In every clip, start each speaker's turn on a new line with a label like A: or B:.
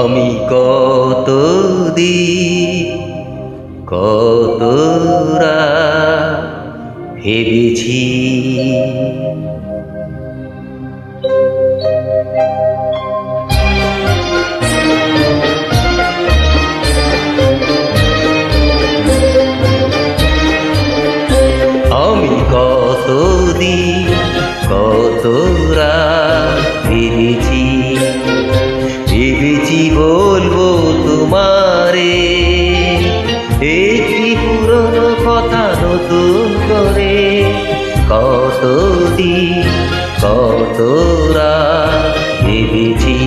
A: আমি কত দিন কত রাত ভেবেছি। আমি কত দিন কত রাত ভেবেছি ভেবেছি। নতুন করে কত দিন কত রা ভেবেছি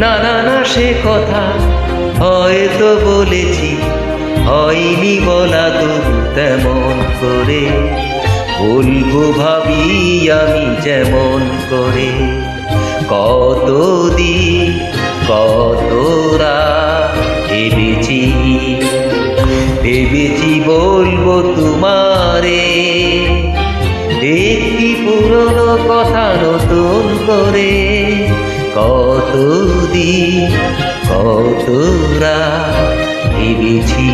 B: না না
A: না সে কথা হয়তো বলেছি, হয়নি বলা তো তেমন করে। বলব ভাবি আমি যেমন করে। কত দিন কত রাত ভেবেছি ভেবেছি বলব তোমারে। একটি পুরনো কথা নতুন করে কত দিন কত রাত ভেবেছি।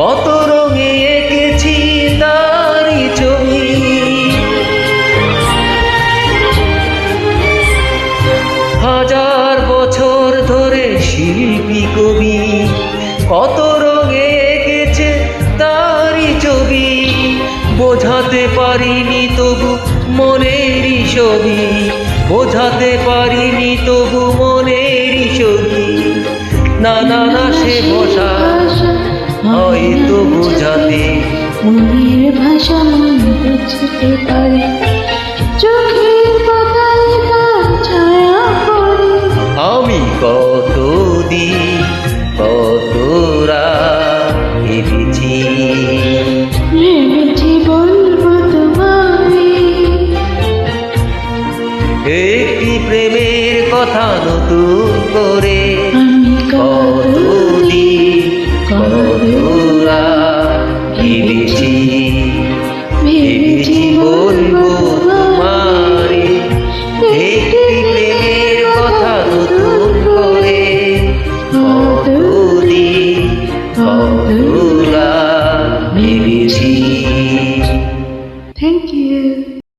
A: কত রঙে এঁকেছি তারই ছবি। হাজার বছর ধরে শিল্পী কবি, কত রঙে এঁকেছে তারই ছবি। বোঝাতে পারিনি তবু মনেরই ছবি বোঝাতে পারিনি তবু মনেরই ছবি না না, সে বসা হয়তো বোঝাতে
B: মনের ভাষা মন বুঝতে পারে চোখের পাতায় তার ছায়া পড়ে।
A: আমি কত দিন কত রাত ভেবেছি।
B: ভেবেছি বলব তোমায়।
A: একটি প্রেমের কথা নতুন Namun